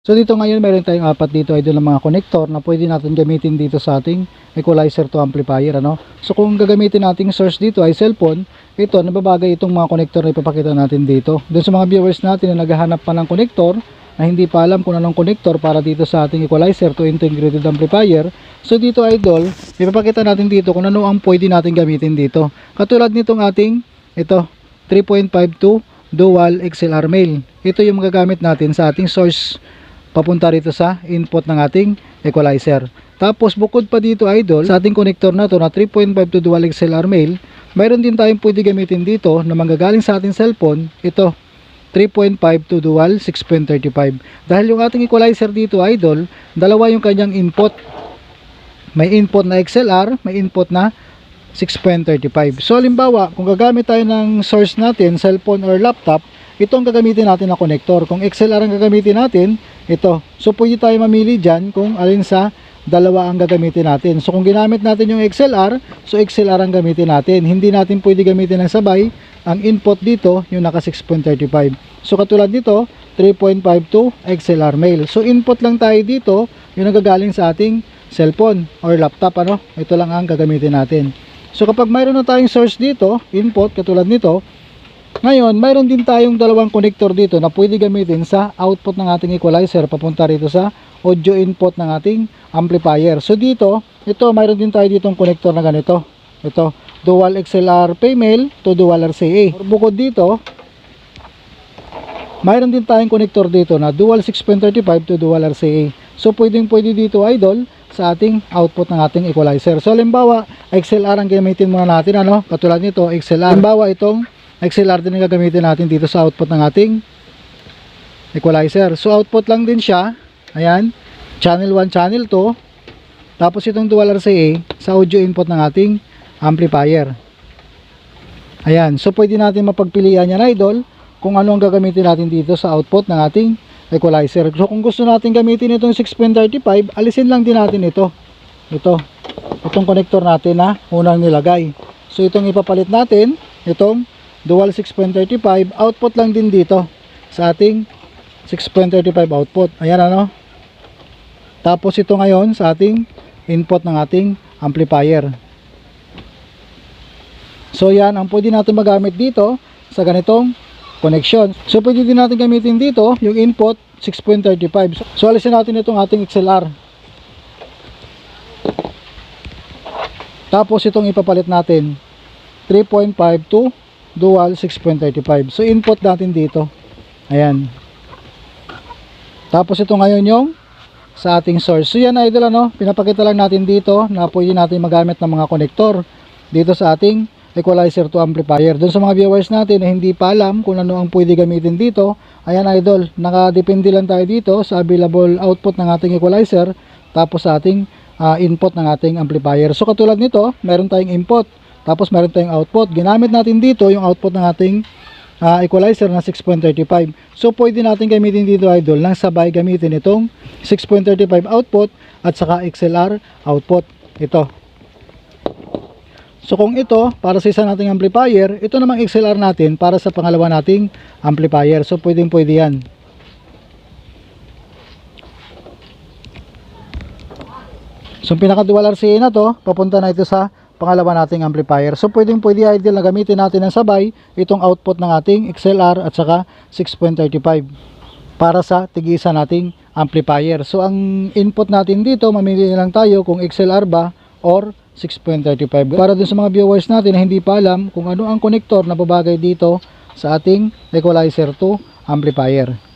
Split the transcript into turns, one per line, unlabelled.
So dito ngayon meron tayong apat dito idol ng mga connector na pwede natin gamitin dito sa ating equalizer to amplifier ano. So kung gagamitin nating source dito ay cellphone, ito nababagay itong mga connector na ipapakita natin dito. Doon sa mga viewers natin na naghahanap pa ng connector na hindi pa alam kung anong connector para dito sa ating equalizer to integrated amplifier. So dito idol, ipapakita natin dito kung ano ang pwede natin gamitin dito. Katulad nitong ating ito 3.52 dual XLR mail. Ito yung magagamit natin sa ating source papunta rito sa input ng ating equalizer. Tapos bukod pa dito idol, sa ating connector na to na 3.52 dual XLR mail, mayroon din tayong pwede gamitin dito na manggagaling sa ating cellphone, ito 3.52 dual 6.35. Dahil yung ating equalizer dito idol, dalawa yung kanyang input. May input na XLR, may input na 6.35. So halimbawa, kung gagamit tayo ng source natin, cellphone or laptop, ito ang gagamitin natin na connector. Kung XLR ang gagamitin natin, ito. So pwede tayo mamili dyan kung alin sa dalawa ang gagamitin natin. So kung ginamit natin yung XLR, so XLR ang gamitin natin. Hindi natin pwede gamitin ng sabay. Ang input dito, yung naka 6.35. So katulad nito, 3.52 XLR mail. So input lang tayo dito, yung nagagaling sa ating cellphone or laptop. ano Ito lang ang gagamitin natin. So kapag mayroon na tayong source dito, input katulad nito, ngayon mayroon din tayong dalawang connector dito na pwede gamitin sa output ng ating equalizer papunta rito sa audio input ng ating amplifier. So dito, ito mayroon din tayo ditong connector na ganito. Ito, dual XLR female to dual RCA. Bukod dito, mayroon din tayong connector dito na dual 6.35 to dual RCA. So pwedeng pwede dito idol sa ating output ng ating equalizer. So halimbawa, XLR ang gamitin muna natin ano, katulad nito XLR. Halimbawa itong XLR din ang gagamitin natin dito sa output ng ating equalizer. So output lang din siya. Ayan, channel 1, channel 2. Tapos itong dual RCA sa audio input ng ating amplifier. Ayan, so pwede natin mapagpilian yan idol kung ano ang gagamitin natin dito sa output ng ating equalizer. So kung gusto natin gamitin itong 6.35, alisin lang din natin ito. Ito. Itong connector natin na unang nilagay. So itong ipapalit natin, itong dual 6.35, output lang din dito sa ating 6.35 output. Ayan ano. Tapos ito ngayon sa ating input ng ating amplifier. So yan ang pwede natin magamit dito sa ganitong connection. So pwede din natin gamitin dito yung input 6.35. So, so alisin natin itong ating XLR. Tapos itong ipapalit natin 3.52 dual 6.35. So input natin dito. Ayan. Tapos ito ngayon yung sa ating source. So yan idol ano, pinapakita lang natin dito na pwede natin magamit ng mga konektor dito sa ating equalizer to amplifier. Doon sa mga viewers natin na hindi pa alam kung ano ang pwede gamitin dito, ayan idol, nakadepende lang tayo dito sa available output ng ating equalizer tapos sa ating ah, input ng ating amplifier. So katulad nito, meron tayong input, tapos meron tayong output. Ginamit natin dito yung output ng ating ah, equalizer na 6.35. So pwede natin gamitin dito idol nang sabay gamitin itong 6.35 output at saka XLR output. Ito. So kung ito para sa isa nating amplifier, ito namang XLR natin para sa pangalawa nating amplifier. So pwedeng pwede yan. So yung pinaka-dual RCA na to, papunta na ito sa pangalawa nating amplifier. So pwedeng pwede ideal na gamitin natin ng sabay itong output ng ating XLR at saka 6.35 para sa tigisa nating amplifier. So ang input natin dito, mamili na lang tayo kung XLR ba or 6.35. Para dun sa mga viewers natin na hindi pa alam kung ano ang connector na babagay dito sa ating equalizer to amplifier.